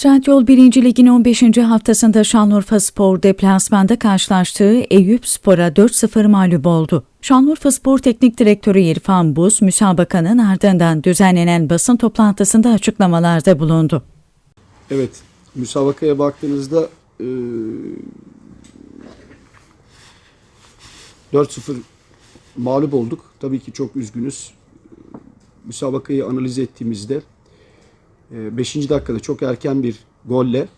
Trendyol 1. Lig'in 15. haftasında Şanlıurfa Spor deplasmanda karşılaştığı Eyüp Spor'a 4-0 mağlup oldu. Şanlıurfa Spor Teknik Direktörü İrfan Buz, müsabakanın ardından düzenlenen basın toplantısında açıklamalarda bulundu. Evet, müsabakaya baktığınızda e, 4-0 mağlup olduk. Tabii ki çok üzgünüz. Müsabakayı analiz ettiğimizde 5. dakikada çok erken bir golle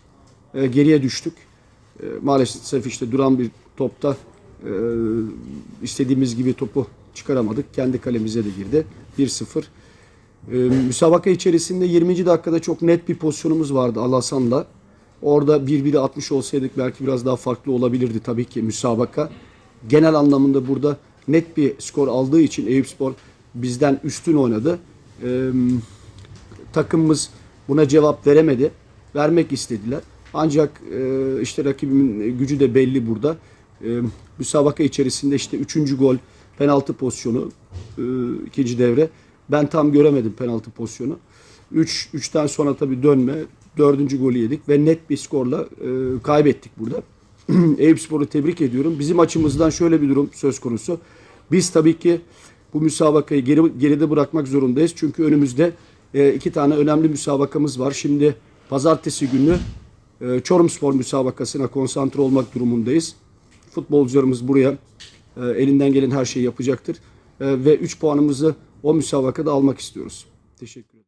e, geriye düştük. E, Maalesef işte duran bir topta e, istediğimiz gibi topu çıkaramadık. Kendi kalemize de girdi. 1-0. Ee, müsabaka içerisinde 20. dakikada çok net bir pozisyonumuz vardı Alasan'la. Orada 1-1'e atmış olsaydık belki biraz daha farklı olabilirdi tabii ki müsabaka. Genel anlamında burada net bir skor aldığı için Eyüpspor bizden üstün oynadı. Ee, takımımız buna cevap veremedi. Vermek istediler. Ancak e, işte rakibimin gücü de belli burada. E, müsabaka içerisinde işte 3. gol penaltı pozisyonu e, ikinci devre. Ben tam göremedim penaltı pozisyonu. 3 üç, 3'ten sonra tabii dönme. Dördüncü golü yedik ve net bir skorla e, kaybettik burada. Eyüpspor'u tebrik ediyorum. Bizim açımızdan şöyle bir durum söz konusu. Biz tabii ki bu müsabakayı geri, geride bırakmak zorundayız. Çünkü önümüzde e, iki tane önemli müsabakamız var. Şimdi pazartesi günü e, Çorumspor müsabakasına konsantre olmak durumundayız. Futbolcularımız buraya e, elinden gelen her şeyi yapacaktır. E, ve 3 puanımızı o müsabakada almak istiyoruz. Teşekkür